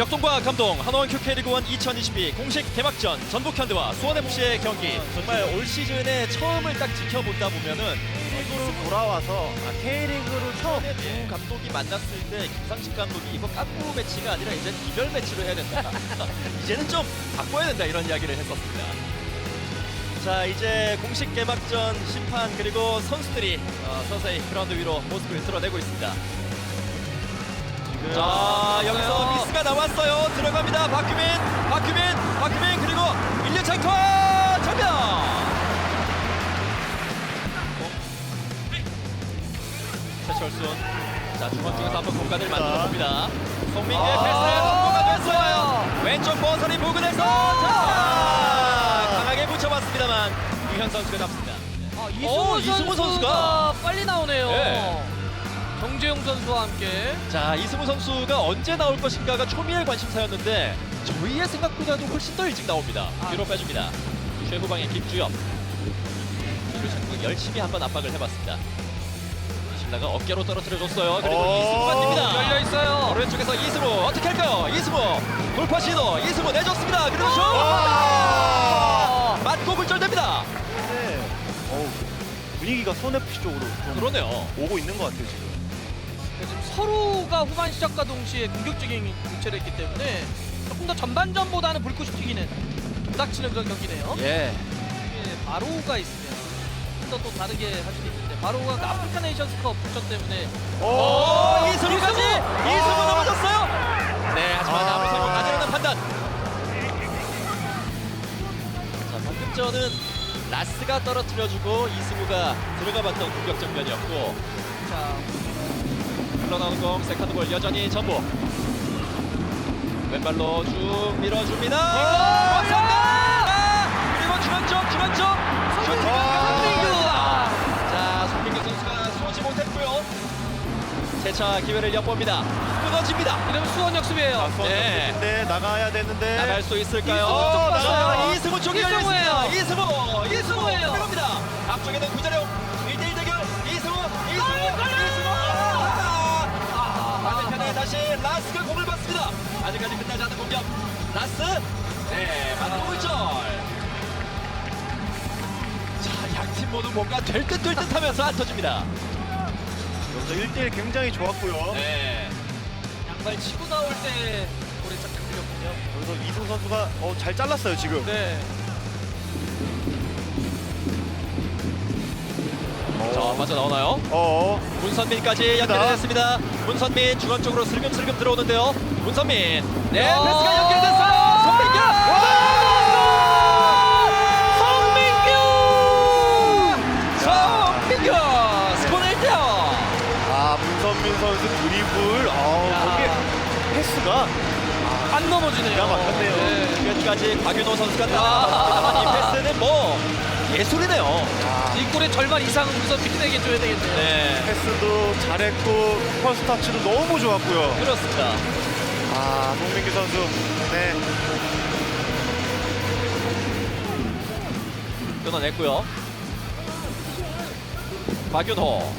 역동과 감동 한원 큐케리그1 2022 공식 개막전 전북 현대와 수원FC의 경기 정말 올 시즌에 처음을 딱 지켜보다 보면은 K리그로 돌아와서 아, K리그로 처음 두 감독이 만났을 때 김상식 감독이 이거 깜부 매치가 아니라 이제 이별 매치로 해야 된다. 이제는 좀 바꿔야 된다 이런 이야기를 했었습니다. 자 이제 공식 개막전 심판 그리고 선수들이 어, 서서히 그라운드 위로 모습을 드러내고 있습니다. 자 여기서 미스가 나왔어요. 들어갑니다. 박규민, 박규민, 박규민 그리고 일류창커 정면. 최철순. 자 중앙 쪽에서 한번 공간을 만들어 봅니다. 송민기의 아, 패스 성공가 됐어요. 왼쪽 버선이 부근에서 자, 강하게 붙여봤습니다만 유현 선수가 잡습니다. 아, 어, 이승우, 선수가, 선수가 빨리 나오네요. 네. 정재용 선수와 함께 자 이승우 선수가 언제 나올 것인가가 초미의 관심사였는데 저희의 생각보다도 훨씬 더 일찍 나옵니다. 아. 뒤로 빼줍니다. 최후방의 김주엽. 자꾸 열심히 한번 압박을 해봤습니다. 이신라가 어깨로 떨어뜨려줬어요. 그리고 어, 이승우가 뜁니다. 열려 있어요. 오른쪽에서 이승우 어떻게 할까요? 이승우 돌파 시도 이승우 내줬습니다. 그리고 슛 아! 맞고 굴절됩니다. 네. 어우, 분위기가 손FC 쪽으로 좀 그러네요. 오고 있는 것 같아요 지금. 지금 서로가 후반 시작과 동시에 공격적인 교체를 했기 때문에 조금 더 전반전보다는 불꽃이 튀기는 부닥치는 그런 경기네요. 예. 예, 바로우가 있으면 좀 더 또 다르게 할 수도 있는데 바로우가 그 아프리카 네이션스컵 부천 때문에 오, 오, 이승우까지 이승우! 아. 넘어졌어요. 네, 하지만 아. 아무 성공하지않는 판단. 자, 방금 전은 라스가 떨어뜨려주고 이승우가 들어가봤던 공격 장면이었고 자 흘러나오는 공 세컨드 볼 여전히 전부 왼발로 쭉 밀어줍니다. 감사합니다. 그리고 중앙 쪽 중앙 쪽 슈팅 아, 자, 송민규 선수가 쏘지 못했고요. 세차 기회를 엿봅니다. 끊어집니다. 이러면 수원역 수비예요. 네. 네, 나가야 되는데. 나갈 수 있을까요? 이승우 쪽. 이승우 쪽이. 열렸습니다. 이승우, 이승우 이승우 공격. 라스, 네, 맞고 골절. 자, 양팀 모두 뭔가 될 듯 될 듯 하면서 안 터집니다. 여기서 1대1 굉장히 좋았고요. 네. 양발 치고 나올 때 볼에 짝짝 들렸군요. 여기서 이승우 선수가 어, 잘 잘랐어요 지금. 네. 자, 맞아 나오나요? 어, 문선민까지 연결됐습니다. 문선민 중앙 쪽으로 슬금슬금 들어오는데요. 문선민. 네, 야! 패스가 연결됐어요. 송민규. 송민규. 스코어 1대요. 아 문선민 선수 드리블. 아, 야. 거기에 패스가 안 넘어지네요. 기가 막혔네요. 네. 끝까지 박윤호 선수가 뭐 예술이네요. 이 골의 절반 이상은 문선민에게 줘야 되겠네요. 네, 패스도 잘했고 퍼스트 터치도 너무 좋았고요. 그렇습니다. 아 송민규 선수. 네. 끊어냈고요. 박윤호.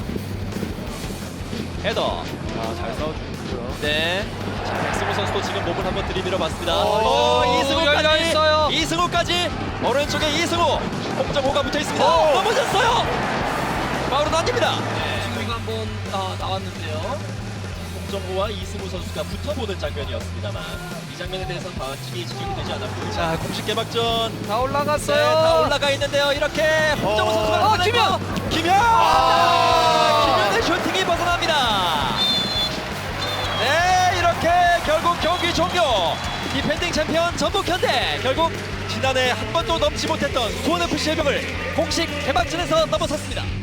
헤더. 아 잘 싸워주고요. 네. 자, 백승호 선수도 지금 몸을 한번 들이밀어 봤습니다. 오, 오, 이승우까지. 있어요. 이승우까지. 오른쪽에 이승우. 홍정호가 붙어 있습니다. 오. 넘어졌어요. 마으로 아닙니다. 지금 이거 한번 아, 나왔는데요. 홍정호와 이승우 선수가 붙어보는 장면이었습니다만 이 장면에 대해서는 반칙이 지적이 되지 않았고 자 공식 개막전 다 네, 올라갔어요. 다 올라가 있는데요. 이렇게 홍정호 어. 선수가 어, 김현! 김현! 아. 김현의 슈팅이 벗어납니다. 네, 이렇게 결국 경기 종료. 디펜딩 챔피언 전북 현대 결국 지난해 한 번도 넘지 못했던 수원FC의 벽을 공식 개막전에서 넘어섰습니다.